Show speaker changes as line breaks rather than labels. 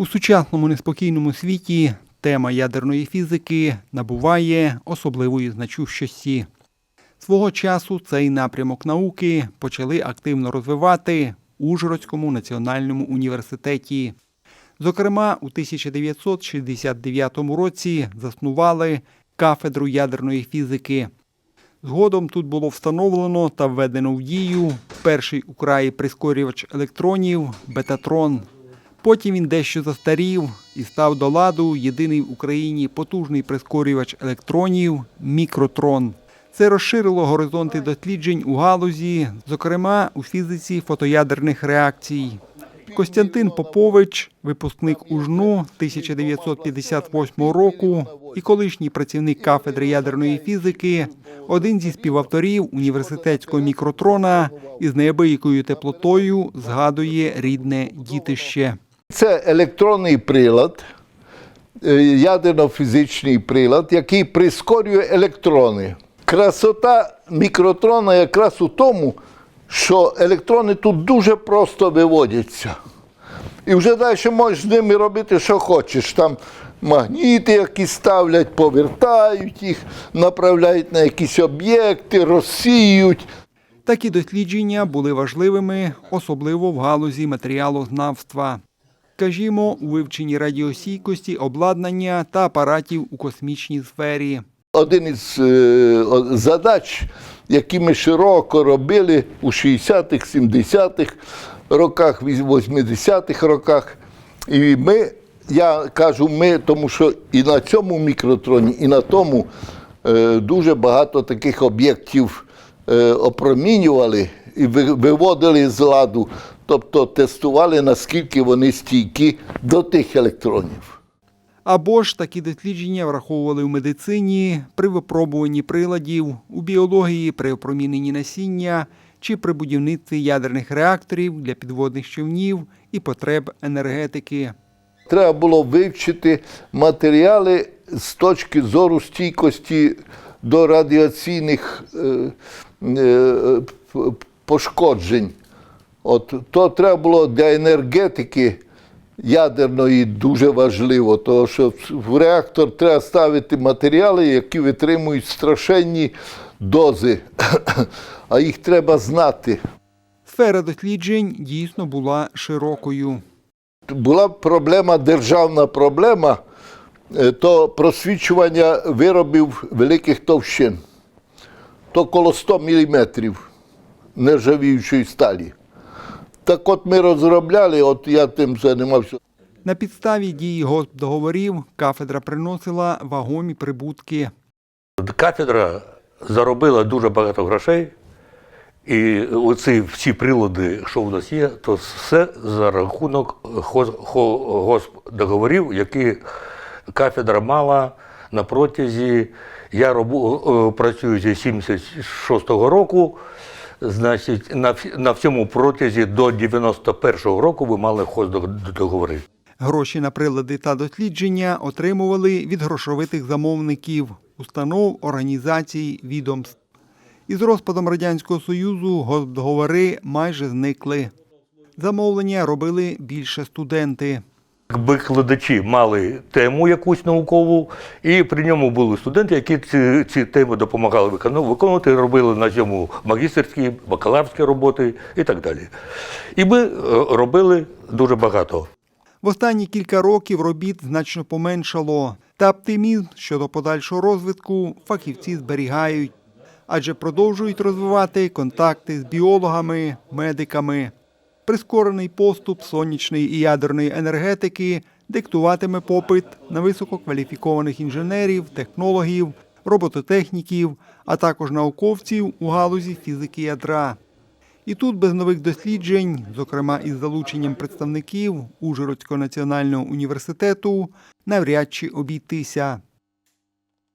У сучасному неспокійному світі тема ядерної фізики набуває особливої значущості. Свого часу цей напрямок науки почали активно розвивати у Ужгородському національному університеті. Зокрема, у 1969 році заснували кафедру ядерної фізики. Згодом тут було встановлено та введено в дію перший у краї прискорювач електронів Бетатрон. Потім він дещо застарів і став до ладу єдиний в Україні потужний прискорювач електронів Мікротрон. Це розширило горизонти досліджень у галузі, зокрема у фізиці фотоядерних реакцій. Костянтин Попович, випускник УЖНУ 1958 року і колишній працівник кафедри ядерної фізики, один зі співавторів університетського мікротрона із неабиякою теплотою згадує рідне дітище.
Це електронний прилад, е, ядерно-фізичний прилад, який прискорює електрони. Красота мікротрона якраз у тому, що електрони тут дуже просто виводяться. І вже далі можеш з ними робити, що хочеш. Там магніти, які ставлять, повертають їх, направляють на якісь об'єкти, розсіють.
Такі дослідження були важливими, особливо в галузі матеріалознавства. Скажімо, у вивченні радіосійкості обладнання та апаратів у космічній сфері.
Один із е, задач, які ми широко робили у 60-х, 70-х роках, 80-х роках. І ми, я кажу ми, тому що і на цьому мікротроні, і на тому е, дуже багато таких об'єктів е, опромінювали і виводили з ладу, тобто тестували, наскільки вони стійкі до тих електронів.
Або ж такі дослідження враховували в медицині при випробуванні приладів, у біології при опроміненні насіння чи при будівництві ядерних реакторів для підводних човнів і потреб енергетики.
Треба було вивчити матеріали з точки зору стійкості до радіаційних е, е, пошкоджень. От, то треба було для енергетики ядерної дуже важливо, тому що в реактор треба ставити матеріали, які витримують страшенні дози, а їх треба знати.
Сфера досліджень дійсно була широкою.
була проблема, державна проблема, е, то просвічування виробів великих товщин. То коло 100 мм нержавіючої сталі. Так от ми розробляли, от я тим займався.
На підставі дії госпдоговорів кафедра приносила вагомі прибутки.
Кафедра заробила дуже багато грошей, і оці всі прилади, що в нас є, то все за рахунок госпдоговорів, які кафедра мала на протязі. Я працюю зі 76-го року. Значить, на, на всьому протязі до 91-го року ви мали хоздоговори.
Гроші на прилади та дослідження отримували від грошовитих замовників, установ, організацій, відомств. Із розпадом Радянського Союзу госпдоговори майже зникли. Замовлення робили більше студенти.
Викладачі мали тему якусь наукову, і при ньому були студенти, які ці, ці теми допомагали викону- виконувати, робили на цьому магістерські, бакалаврські роботи і так далі. І ми е, робили дуже багато.
В останні кілька років робіт значно поменшало, та оптимізм щодо подальшого розвитку фахівці зберігають, адже продовжують розвивати контакти з біологами, медиками. Прискорений поступ сонячної і ядерної енергетики диктуватиме попит на висококваліфікованих інженерів, технологів, робототехніків, а також науковців у галузі фізики ядра. І тут без нових досліджень, зокрема із залученням представників Ужгородського національного університету, навряд чи обійтися.